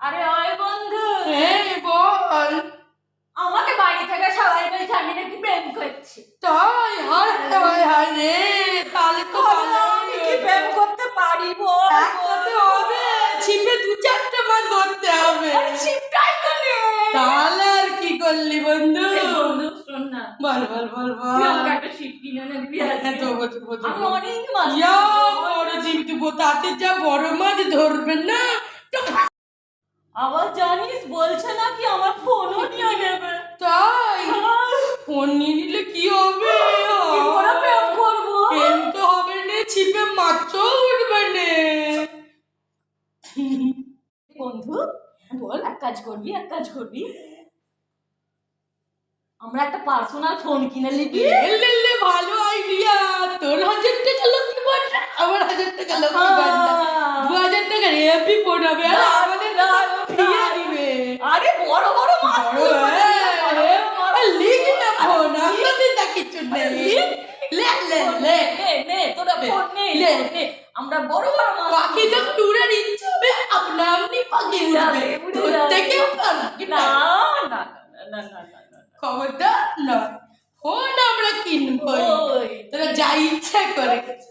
আরে ওই বন্ধু। হ্যাঁ বল। আমাকে বাড়ি থেকে সবাই বলছে আমি নাকি প্রেম করছি। তাই? হায় হায় হায় রে তাহলে তো আমি কি প্রেম করতে পারি বল? একটাতে হবে। ছিপে দু চারটে মাছ ধরতে হবে। শিবটাই তো তাহলে আর কি করলি বন্ধু? শোন না। বল বল বল বল। আমাকে একটা শিব কিনে এনে দিবি? হ্যাঁ, দেবো, দেবো, দেবো। আমি অনেক মাছ ইয়া বড় দিব তাতে যা বড় মাছ ধরবে না? তো আবার জানিস বলছে নাকি আমার ফোনও নিয়ে নেবে। তাই? ফোন নিয়ে নিলে কি হবে? কি প্রেম করব? প্রেম তো হবে না ছিপে মাছও উঠবে না। বন্ধু বল। এক কাজ করবি এক কাজ করবি। আমরা একটা পার্সোনাল ফোন কিনে নিবি। এলে ভালো আইডিয়া তোর হাজার টাকা লক্ষ্মী ভান্ডার আমার হাজার টাকা লক্ষ্মী ভান্ডার। দু হাজার টাকা রেপি পড়াবে আর আরে বড় বড় মাছ ফোন আমরা কিনবো। তোরা যা ইচ্ছা করে। কিছু